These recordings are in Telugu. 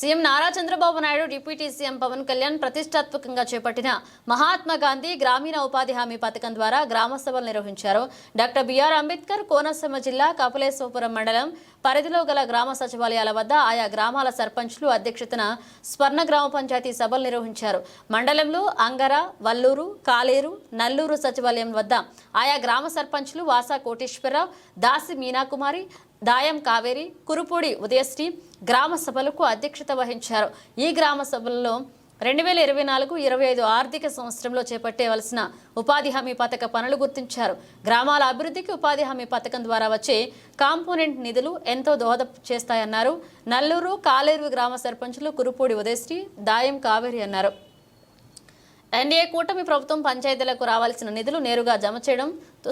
CM Nara Chandrababu Naidu deputy CM Pawan Kalyan ప్రతిష్టాత్మకంగా చేపట్టిన మహాత్మా గాంధీ గ్రామీణ ఉపాధి హామీ పథకం ద్వారా గ్రామ సభలు నిర్వహించారు. డాక్టర్ బిఆర్ అంబేద్కర్ కోనసీమ జిల్లా కపిలేశ్వపురం మండలం పరిధిలో గల గ్రామ సచివాలయాల వద్ద ఆయా గ్రామాల సర్పంచ్లు అధ్యక్షతన స్వర్ణ గ్రామ పంచాయతీ సభలు నిర్వహించారు. మండలంలో అంగర వల్లూరు కాలేరు నల్లూరు సచివాలయం వద్ద ఆయా గ్రామ సర్పంచ్లు వాసా కోటేశ్వరరావు దాసి మీనాకుమారి దాయం కావేరి కురుపూడి ఉదయశ్రీ గ్రామ సభలకు అధ్యక్షత వహించారు. ఈ గ్రామ సభల్లో రెండు వేల ఇరవై నాలుగు ఇరవై ఐదు ఆర్థిక సంవత్సరంలో చేపట్టేవలసిన ఉపాధి హామీ పథక పనులు గుర్తించారు. గ్రామాల అభివృద్ధికి ఉపాధి హామీ పథకం ద్వారా వచ్చే కాంపోనెంట్ నిధులు ఎంతో దోహద చేస్తాయన్నారు. నల్లూరు కాలేరు గ్రామ సర్పంచులు కురుపూడి ఉదయశ్రీ దాయం కావేరి అన్నారు. ఎన్డీఏ కూటమి ప్రభుత్వం పంచాయతీలకు రావాల్సిన నిధులు నేరుగా జమ చేయడం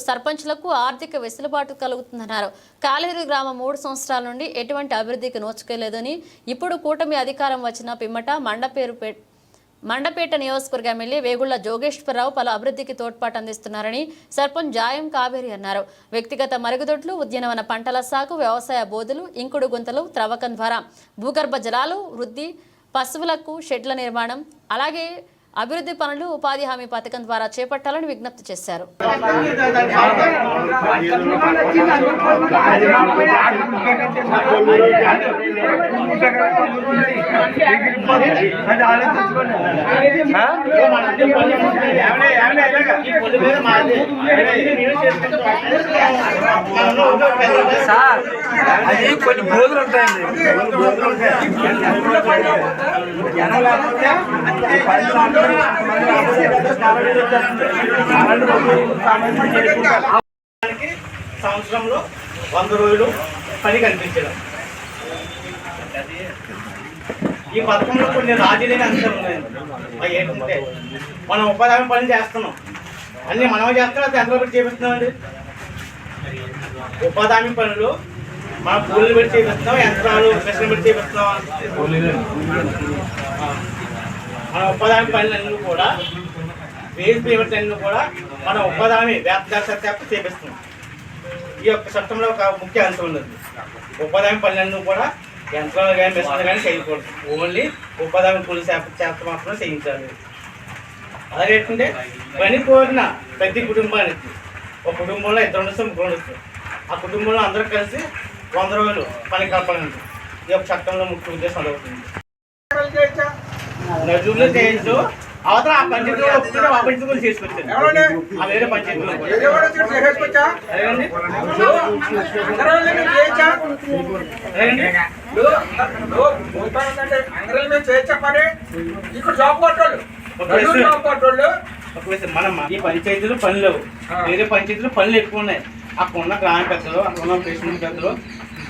సర్పంచ్లకు ఆర్థిక వెసులుబాటు కలుగుతుందన్నారు. కాలేరు గ్రామం మూడు సంవత్సరాల నుండి ఎటువంటి అభివృద్ధికి నోచుకోలేదని ఇప్పుడు కూటమి అధికారం వచ్చిన పిమ్మట మండపేరు మండపేట నియోజకవర్గ ఎమ్మెల్యే వేగుళ్ళ జోగేశ్వరరావు పలు అభివృద్ధికి తోడ్పాటు అందిస్తున్నారని సర్పంచ్ జాయం కావేరి అన్నారు. వ్యక్తిగత మరుగుదొడ్లు ఉద్యానవన పంటల సాగు వ్యవసాయ బోధులు ఇంకుడు గుంతలు త్రవ్వకం ద్వారా భూగర్భ జలాలు వృద్ధి పశువులకు షెడ్ల నిర్మాణం అలాగే అభివృద్ధి పనులు ఉపాధి హామీ పథకం ద్వారా చేపట్టాలని విజ్ఞప్తి చేశారు. సార్ అది కొన్ని బోధులు ఉంటాయండి. సంవత్సరంలో వంద రోజులు పని కనిపించడం. ఈ పథకంలో కొన్ని రాజీలేని అంశాలు ఉన్నాయి. ఏంటంటే మనం ఉపాధి హామీ పనులు చేస్తున్నాం. అన్ని మనమే చేస్తున్నాం అది ఎంతలో పెట్టి చేపిస్తున్నామండి ఉపాధి హామీ పనులు మన కూలీలు పెట్టి చేపిస్తున్నాం యంత్రాలు మిషన్ పెట్టి చేపిస్తున్నాం మన ఉపాధి పనులన్నీ కూడా వేజ్ పేమెంట్స్ అన్ని కూడా మన ఉపాధి హామీ వ్యాప్తి చేపిస్తున్నాం ఈ యొక్క చట్టంలో ఒక ముఖ్య అంశం ఉన్నది. ఉపాధి పనులన్నీ కూడా యంత్రాలు కానీ మిషన్లు కానీ చేయకూడదు. ఓన్లీ ఉపాధి హామీ కూలి చేత మాత్రమే చేయించాలి. అలాగే ఏంటంటే పని కోరిన ప్రతి కుటుంబానికి ఒక కుటుంబంలో ఇద్దరు ఉండొచ్చు ముగ్గురు ఉండొచ్చు. ఆ కుటుంబంలో అందరూ కలిసి వంద రోజులు పని కలపాలండి ఈ యొక్క చట్టంలో ముఖ్య ఉద్దేశం అదవుతుంది అవతల ఆ ఒప్పుకుంటే చేసుకొచ్చాను వేరే? ఇక్కడ జాబ్ జాబ్ మనం ఈ పంచాయతీలు పనులు లేవు. వేరే పంచాయతీలు పనులు ఎక్కువ ఉన్నాయి. అక్కడ ఉన్న గ్రామ పెద్దలు అక్కడ ఉన్న ప్రెసిడెంట్ పెద్దలు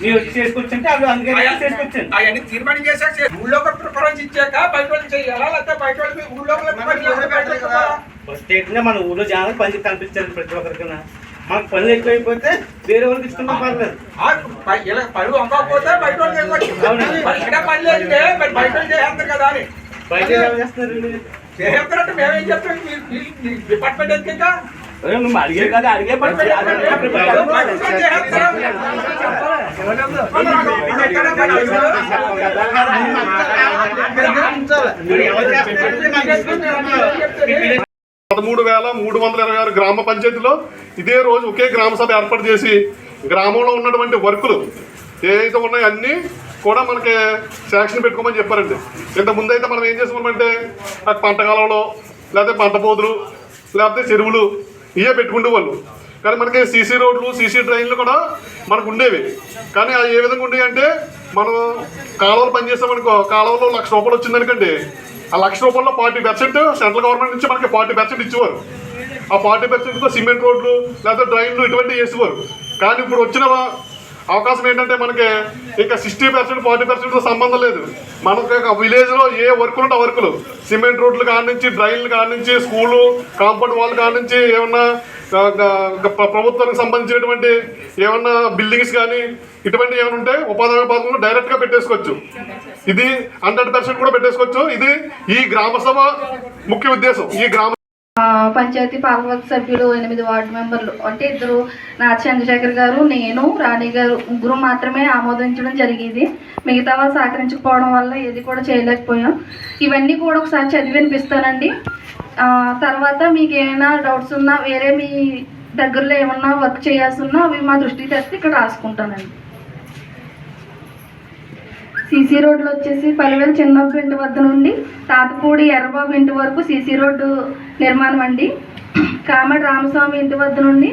మీరు చేసుకొచ్చింటే అవి అందుకే చేసుకొచ్చాను. అవన్నీ తీర్మానం చేశాక చే- ఊళ్ళో ప్రిఫరెన్స్ ఇచ్చాక బయట వాళ్ళు చేయాలా? లేకపోతే బయట వాళ్ళు ఊళ్ళో ఏంటంటే మన ఊళ్ళో జనాలకు పని కనిపించాలి ప్రతి ఒక్కరికి మనకు పనులు ఎక్కువైపోతే వేరే వాళ్ళకి ఇష్టం పర్లేదు ఆ, పై- ఇలా పని అమ్మకపోతే బయట ఇక్కడ పని మరి బయట వాళ్ళు చేస్తారు కదా అని. బయట ఏం చేస్తున్నారండి. చేస్తారంటే మేమేం చెప్తాం డిపార్ట్మెంట్ ఎందుకు నువ్వు అడిగే కదా అడిగే? పదమూడు వేల మూడు వందల ఇరవై ఆరు గ్రామ పంచాయతీలో ఇదే రోజు ఒకే గ్రామ సభ ఏర్పాటు చేసి గ్రామంలో ఉన్నటువంటి వర్కులు ఏదైతే ఉన్నాయో అన్నీ కూడా మనకి శాంక్షన్ పెట్టుకోమని చెప్పారండి ఇంత ముందు అయితే మనం ఏం చేసుకున్నామంటే ఆ పంట కాలంలో లేకపోతే పంట పోదులు లేకపోతే చెరువులు ఇవే పెట్టుకునే వాళ్ళు. కానీ మనకి సీసీ రోడ్లు సీసీ డ్రైన్లు కూడా మనకు ఉండేవి. కానీ అవి ఏ విధంగా ఉండేవి అంటే మనం కాలువలు పనిచేసామనుకో కాలువలో లక్ష రూపాయలు వచ్చిందనుకండి ఆ లక్ష రూపాయల్లో ఫార్టీ పర్సెంట్ సెంట్రల్ గవర్నమెంట్ నుంచి మనకి ఫార్టీ పర్సెంట్ ఇచ్చేవారు. ఆ ఫార్టీ పర్సెంట్తో సిమెంట్ రోడ్లు లేదా డ్రైన్లు ఇటువంటివి వేసేవారు. కానీ ఇప్పుడు వచ్చిన అవకాశం ఏంటంటే మనకి ఇంకా సిక్స్టీ పర్సెంట్ ఫార్టీ పర్సెంట్ సంబంధం లేదు. మనకి విలేజ్లో ఏ వర్కులు ఉంటే ఆ వర్కులు. సిమెంట్ రోడ్లు కాడ నుంచి డ్రైన్లు కాడ నుంచి స్కూలు కాంపౌండ్ వాల్ కాడ నుంచి ఏమన్నా ప్రభుత్వానికి సంబంధించినటువంటి ఏమన్నా బిల్డింగ్స్ కానీ ఇటువంటి ఏమైనా ఉంటే ఉపాధి హామీ పథకంలో డైరెక్ట్గా పెట్టేసుకోవచ్చు. ఇది హండ్రెడ్ పర్సెంట్ కూడా పెట్టేసుకోవచ్చు. ఇది ఈ గ్రామ సభ ముఖ్య ఉద్దేశం. ఈ గ్రామ పంచాయతీ పాలకవర్గ సభ్యులు ఎనిమిది వార్డు మెంబర్లు. అంటే ఇద్దరు నా చంద్రశేఖర్ గారు నేను రాణి గారు ముగ్గురు మాత్రమే ఆమోదించడం జరిగేది. మిగతా వాళ్ళు సహకరించకపోవడం వల్ల ఏది కూడా చేయలేకపోయాం. ఇవన్నీ కూడా ఒకసారి చదివి వినిపిస్తానండి. తర్వాత మీకు ఏమైనా డౌట్స్ ఉన్నా వేరే మీ దగ్గరలో ఏమన్నా వర్క్ చేయాల్సి ఉన్నా అవి మా దృష్టికి తెస్తే ఇక్కడ రాసుకుంటానండి. సీసీ రోడ్లు వచ్చేసి పలివేల చిన్నప్ప ఇంటి వద్ద నుండి తాతపూడి ఎర్రబాబు ఇంటి వరకు సీసీ రోడ్డు నిర్మాణం అండి. కామడి రామస్వామి ఇంటి వద్ద నుండి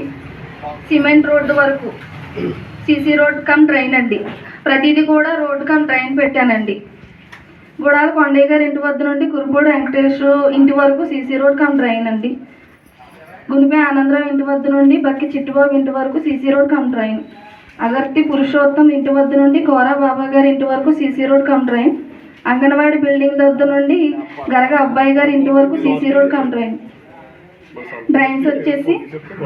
సిమెంట్ రోడ్డు వరకు సీసీ రోడ్ కమ్ ట్రైన్ అండి. ప్రతిదీ కూడా రోడ్డు కమ్ ట్రైన్ పెట్టానండి. గుడాల కొండయ్య గారి ఇంటి వద్ద నుండి కురుపూడి వెంకటేశ్వరు ఇంటి వరకు సీసీ రోడ్ కమ్ ట్రైన్ అండి. గునిపే ఆనందరావు ఇంటి వద్ద నుండి బక్కి చిట్టుబాబు ఇంటి వరకు CC road cum drain. Agarthi Purushottam ఇంటి వద్ద నుండి కోరా బాబా గారి ఇంటి వరకు CC road cum drain. Anganwadi building వద్ద నుండి గరగ అబ్బాయి గారి ఇంటి వరకు CC road cum drain. Drains వచ్చేసి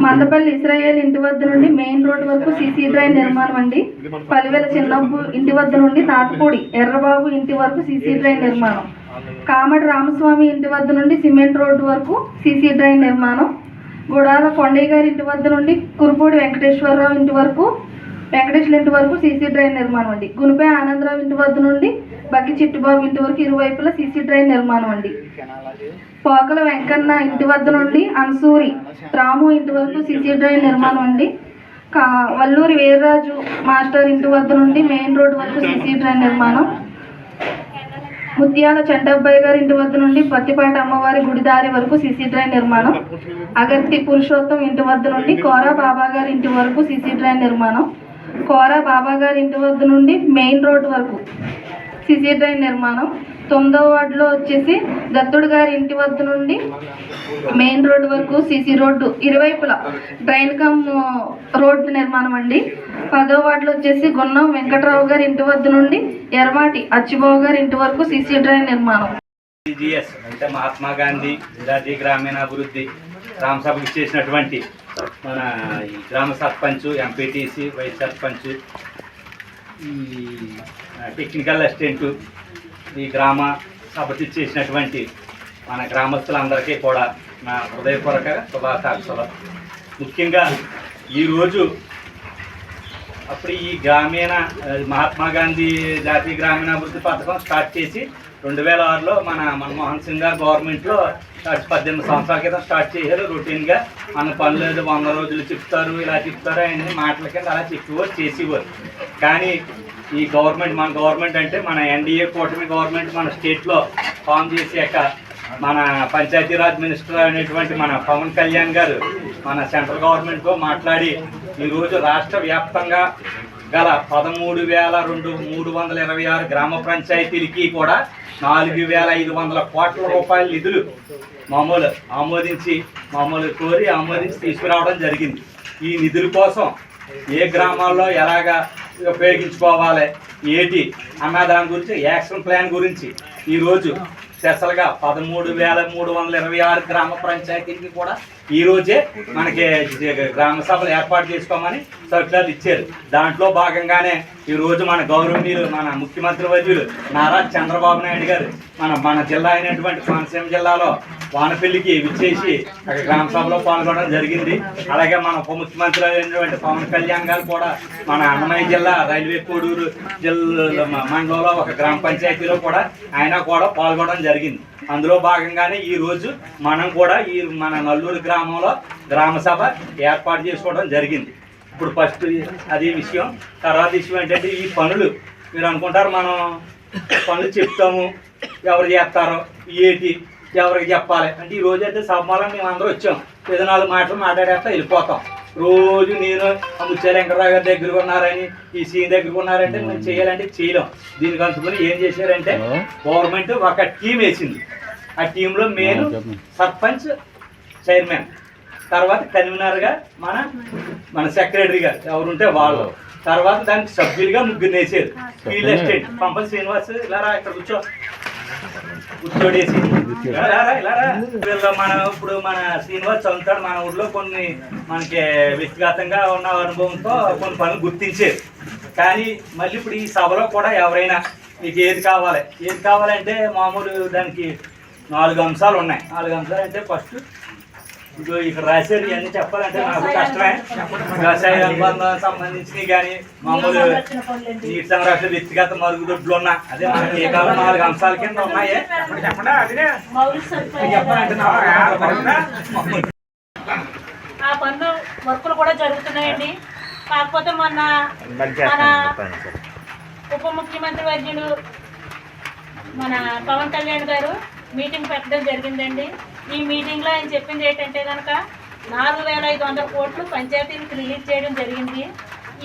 మందపల్లి ఇస్రాయేల్ ఇంటి వద్ద నుండి మెయిన్ రోడ్ వరకు సీసీ డ్రైన్ నిర్మాణం అండి. పలివెల చిన్నప్పు ఇంటి వద్ద నుండి తాతపూడి ఎర్రబాబు ఇంటి వరకు సీసీ డ్రైన్ నిర్మాణం. కామటి రామస్వామి ఇంటి వద్ద నుండి సిమెంట్ రోడ్డు వరకు సీసీ డ్రైన్ నిర్మాణం. గుడాల కొండయ్య గారి ఇంటి వద్ద నుండి కురుపూడి వెంకటేశ్వరరావు ఇంటి వరకు వెంకటేశ్వర ఇంటి వరకు సీసీ డ్రైన్ నిర్మాణం అండి. గునిపే ఆనందరావు ఇంటి వద్ద నుండి బక్కి చిట్టుబాబు ఇంటి వరకు ఇరువైపులా సీసీ డ్రైన్ నిర్మాణం అండి. పోకల వెంకన్న ఇంటి వద్ద నుండి అన్సూరి రాము ఇంటి వరకు సీసీ డ్రైన్ నిర్మాణం అండి. కా వల్లూరి వీర్రాజు మాస్టర్ ఇంటి వద్ద నుండి మెయిన్ రోడ్ వరకు సీసీ డ్రైన్ నిర్మాణం. ముత్యాల చెండబ్బాయి గారి ఇంటి వద్ద నుండి పత్తిపాటి అమ్మవారి గుడి దారి వరకు సీసీ డ్రైన్ నిర్మాణం. అగర్తి పురుషోత్తం ఇంటి వద్ద నుండి కోరా బాబా గారి ఇంటి వరకు సీసీ డ్రైన్ నిర్మాణం. కోర బాబా గారి ఇంటి వద్ద నుండి మెయిన్ రోడ్ వరకు. సిసి డ్రైన్ నిర్మాణం. తొమ్మిదవ వార్డులో వచ్చేసి దత్తుడు గారి ఇంటి వద్ద నుండి మెయిన్ రోడ్ వరకు సిసి రోడ్డు ఇరువైపులా డ్రైన్ కమ్ రోడ్డు నిర్మాణం అండి. పదో వార్డులో వచ్చేసి గున్నం వెంకట్రావు గారి ఇంటి వద్ద నుండి ఎర్మాటి అచ్చిబాబు గారి ఇంటి వరకు సీసీ డ్రైన్ నిర్మాణం. అంటే మహాత్మా గాంధీ జాతీయ గ్రామీణాభివృద్ధి గ్రామ చేసినటువంటి మన గ్రామ సర్పంచ్ ఎంపీటీసీ వైస్ సర్పంచ్ ఈ టెక్నికల్ అసిస్టెంట్ ఈ గ్రామ సభకి చేసినటువంటి మన గ్రామస్తులందరికీ కూడా నా హృదయపూర్వక శుభాకాంక్షలు. ముఖ్యంగా ఈరోజు అప్పుడు ఈ గ్రామీణ మహాత్మా గాంధీ జాతీయ గ్రామీణాభివృద్ధి పథకం స్టార్ట్ చేసి రెండు వేల ఆరులో మన మన్మోహన్ సింగ్ గారు గవర్నమెంట్లో పద్దెనిమిది సంవత్సరాల క్రితం స్టార్ట్ చేశారు. రొటీన్గా మన పనులు వంద రోజులు చెప్తారు ఇలా చెప్తారు అన్ని మాటల కింద అలా చెప్పేవారు చేసేవారు. కానీ ఈ గవర్నమెంట్ మన గవర్నమెంట్ అంటే మన ఎన్డీఏ కూటమి గవర్నమెంట్ మన స్టేట్లో ఫామ్ చేసాక మన పంచాయతీరాజ్ మినిస్టర్ అనేటువంటి మన పవన్ కళ్యాణ్ గారు మన సెంట్రల్ గవర్నమెంట్తో మాట్లాడి ఈరోజు రాష్ట్ర వ్యాప్తంగా గల పదమూడు వేల రెండు మూడు వందల ఇరవై ఆరు గ్రామ పంచాయతీలకి కూడా నాలుగు వేల ఐదు వందల కోట్ల రూపాయల నిధులు మామూలు ఆమోదించి మామూలు కోరి ఆమోదించి తీసుకురావడం జరిగింది. ఈ నిధుల కోసం ఏ గ్రామాల్లో ఎలాగా ఉపయోగించుకోవాలి ఏంటి అన్న దాని గురించి యాక్షన్ ప్లాన్ గురించి ఈరోజు స్పెషల్గా పదమూడు వేల మూడు వందల ఇరవై ఆరు గ్రామ పంచాయతీలకి కూడా ఈ రోజే మనకి గ్రామ సభలు ఏర్పాటు చేసుకోమని సర్కులర్ ఇచ్చారు. దాంట్లో భాగంగానే ఈ రోజు మన గౌరవనీయులు మన ముఖ్యమంత్రి వైద్యులు నారా చంద్రబాబు నాయుడు గారు మన మన జిల్లా అయినటువంటి కోనసీమ జిల్లాలో వానపల్లికి విచ్చేసి అక్కడ గ్రామ సభలో పాల్గొనడం జరిగింది. అలాగే మన ఉప ముఖ్యమంత్రి అయినటువంటి పవన్ కళ్యాణ్ గారు కూడా మన అన్నమయ్య జిల్లా రైల్వే కోడూరు జిల్లా మండలంలో ఒక గ్రామ పంచాయతీలో కూడా ఆయన కూడా పాల్గొనడం జరిగింది. అందులో భాగంగానే ఈ రోజు మనం కూడా ఈ మన నల్లూరు గ్రామంలో గ్రామ సభ ఏర్పాటు చేసుకోవడం జరిగింది. ఇప్పుడు ఫస్ట్ అది విషయం. తర్వాత విషయం ఏంటంటే ఈ పనులు మీరు అనుకుంటారు మనం పనులు చెప్తాము ఎవరు చేస్తారో ఏంటి ఎవరికి చెప్పాలి? అంటే ఈ రోజు అయితే సభలో మేము అందరూ వచ్చాం. ఏదో నాలుగు మాటలు మాట్లాడేస్తా వెళ్ళిపోతాం. రోజు నేను ఆ ముత్యాల వెంకటరావు గారి దగ్గర ఉన్నారని ఈ సీన్ దగ్గర ఉన్నారంటే మేము చేయాలంటే చేయలేం. దీనికి అనుకుని ఏం చేశారంటే గవర్నమెంట్ ఒక టీం వేసింది. ఆ టీంలో నేను సర్పంచ్ చైర్మన్. తర్వాత కన్వీనర్గా మన మన సెక్రటరీ గారు. ఎవరుంటే వాళ్ళు. తర్వాత దానికి సభ్యులుగా ముగ్గురు వేసారు ఫీల్డ్ అసిస్టెంట్. పంపల్ శ్రీనివాస్ ఇలా ఇక్కడ కూర్చో. కూర్చోడేసి. మన ఇప్పుడు మన శ్రీనివాస్ చదువుతాడు మన ఊర్లో కొన్ని మనకి వ్యక్తిగతంగా ఉన్న అనుభవంతో కొన్ని పనులు గుర్తించారు. కానీ మళ్ళీ ఇప్పుడు ఈ సభలో కూడా ఎవరైనా మీకు ఏది కావాలి? ఏది కావాలంటే మామూలు దానికి నాలుగు అంశాలు ఉన్నాయి. నాలుగు అంశాలు అంటే ఫస్ట్ ఇదిగో ఇక్కడ రాశారు ఇవన్నీ చెప్పాలంటే నాకు కష్టమే. వ్యవసాయ అనుబంధం సంబంధించినవి కానీ మామూలు నీటి సంరక్షణ వ్యక్తిగత మరుగుదొడ్లు ఉన్న అదే మనకి ఏ కాలం నాలుగు అంశాల కింద ఉన్నాయి. చెప్పాలంటే ఆ పనులు వర్కులు కూడా జరుగుతున్నాయండి. కాకపోతే మొన్న మన ఉప ముఖ్యమంత్రి వర్యులు మన పవన్ కళ్యాణ్ గారు మీటింగ్ పెట్టడం జరిగిందండి. ఈ మీటింగ్లో ఆయన చెప్పింది ఏంటంటే కనుక నాలుగు వేల ఐదు వందల కోట్లు పంచాయతీలకు రిలీజ్ చేయడం జరిగింది.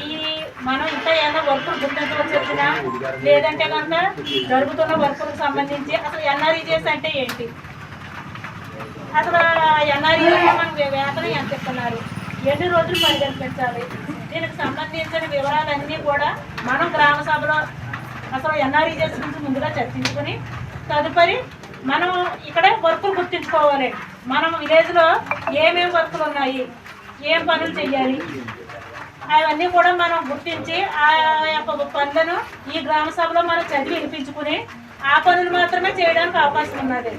ఈ మనం ఇంకా ఏమైనా వర్కులు గుర్తించవలసి వచ్చినా లేదంటే కనుక జరుగుతున్న వర్కులకు సంబంధించి అసలు ఎన్ఆర్ఈజెస్ అంటే ఏంటి? అసలు ఎన్ఆర్ఈ మనం వేతనం ఎంత ఇస్తున్నారు? ఎన్ని రోజులు పరిగణించాలి దీనికి సంబంధించిన వివరాలన్నీ కూడా మనం గ్రామ సభలో అసలు ఎన్ఆర్ఈజెస్ గురించి ముందుగా చర్చించుకొని తదుపరి మనం ఇక్కడే వర్కులు గుర్తించుకోవాలి. మనం విలేజ్లో ఏమేమి వర్కులు ఉన్నాయి? ఏం పనులు చేయాలి? అవన్నీ కూడా మనం గుర్తించి ఆ యొక్క పనులను ఈ గ్రామ సభలో మనం చదివి వినిపించుకుని ఆ పనులు మాత్రమే చేయడానికి అవకాశం ఉన్నది.